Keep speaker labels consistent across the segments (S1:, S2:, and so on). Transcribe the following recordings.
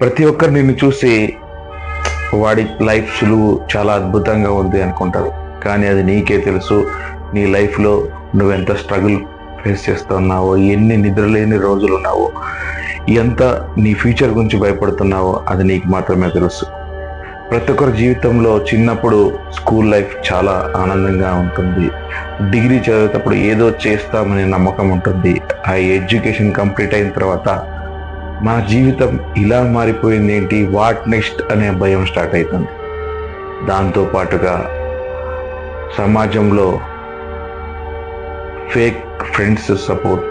S1: ప్రతి ఒక్కరు నిన్ను చూసి వాడి లైఫ్ సులువు చాలా అద్భుతంగా ఉంది అనుకుంటారు. కానీ అది నీకే తెలుసు. నీ లైఫ్లో నువ్వెంత స్ట్రగుల్ ఫేస్ చేస్తున్నావో ఎన్ని నిద్రలేని రోజులు ఉన్నావో ఎంత నీ ఫ్యూచర్ గురించి భయపడుతున్నావో అది నీకు మాత్రమే తెలుసు. ప్రతి ఒక్కరి జీవితంలో చిన్నప్పుడు స్కూల్ లైఫ్ చాలా ఆనందంగా ఉంటుంది. డిగ్రీ చదివేటప్పుడు ఏదో చేస్తామనే నమ్మకం ఉంటుంది. ఆ ఎడ్యుకేషన్ కంప్లీట్ అయిన తర్వాత మన జీవితం ఇలా మారిపోయింది ఏంటి వాట్ నెక్స్ట్ అనే భయం స్టార్ట్ అవుతుంది దాంతో పాటుగా సమాజంలో ఫేక్ ఫ్రెండ్స్ సపోర్ట్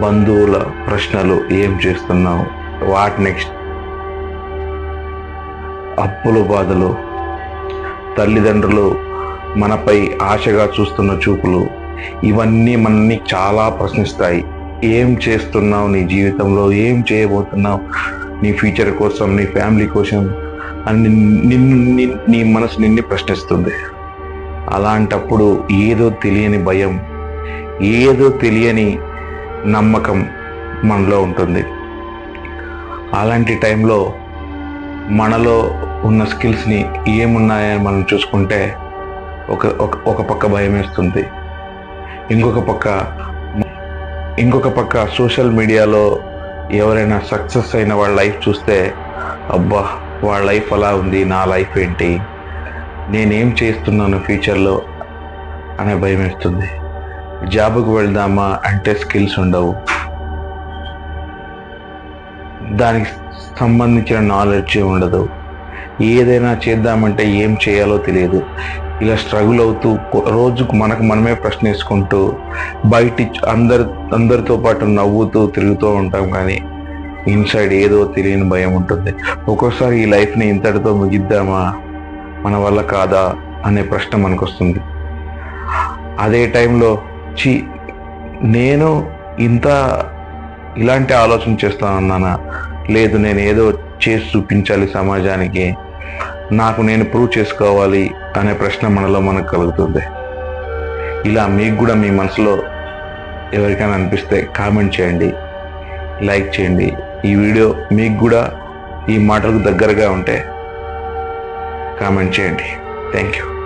S1: బంధువుల ప్రశ్నలు ఏం చేస్తున్నావు? వాట్ నెక్స్ట్ అప్పుల బాధలు తల్లిదండ్రులు మనపై ఆశగా చూస్తున్న చూపులు ఇవన్నీ మనల్ని చాలా ప్రశ్నిస్తాయి. ఏం చేస్తున్నావు నీ జీవితంలో? ఏం చేయబోతున్నావు? నీ ఫ్యూచర్ కోసం నీ ఫ్యామిలీ కోసం అని నిన్ను నీ మనసు నిన్ను ప్రశ్నిస్తుంది. అలాంటప్పుడు ఏదో తెలియని భయం ఏదో తెలియని నమ్మకం మనలో ఉంటుంది. అలాంటి టైంలో మనలో ఉన్న స్కిల్స్ని ఏమున్నాయని మనం చూసుకుంటే ఒక ఒక ఒక పక్క భయం వేస్తుంది ఇంకొక పక్క ఇంకొక పక్క సోషల్ మీడియాలో ఎవరైనా సక్సెస్ అయిన వాళ్ళ లైఫ్ చూస్తే అబ్బా వాళ్ళ లైఫ్ అలా ఉంది నా లైఫ్ ఏంటి? నేనేం చేస్తున్నాను ఫ్యూచర్లో అనే భయం వేస్తుంది. జాబ్కి వెళ్దామా అంటే స్కిల్స్ ఉండవు. దానికి సంబంధించిన నాలెడ్జ్ ఉండదు. ఏదైనా చేద్దామంటే ఏం చేయాలో తెలియదు. ఇలా స్ట్రగుల్ అవుతూ రోజుకు మనకు మనమే ప్రశ్న వేసుకుంటూ బయట అందరి అందరితో పాటు నవ్వుతూ తిరుగుతూ ఉంటాం కానీ ఇన్సైడ్ ఏదో తెలియని భయం ఉంటుంది. ఒక్కోసారి ఈ లైఫ్ని ఇంతటితో ముగిద్దామా? మన వల్ల కాదా? అనే ప్రశ్న మనకు వస్తుంది అదే టైంలో చి నేను ఇంత ఇలాంటి ఆలోచన చేస్తానన్నానా? లేదు నేను ఏదో చేసి చూపించాలి సమాజానికి. నాకు నేను ప్రూవ్ చేసుకోవాలి అనే ప్రశ్న మనలో మనకు కలుగుతుంది. ఇలా మీకు కూడా మీ మనసులో ఎవరికైనా అనిపిస్తే కామెంట్ చేయండి లైక్ చేయండి. ఈ వీడియో మీకు కూడా ఈ మాటలకు దగ్గరగా ఉంటే కామెంట్ చేయండి. Thank you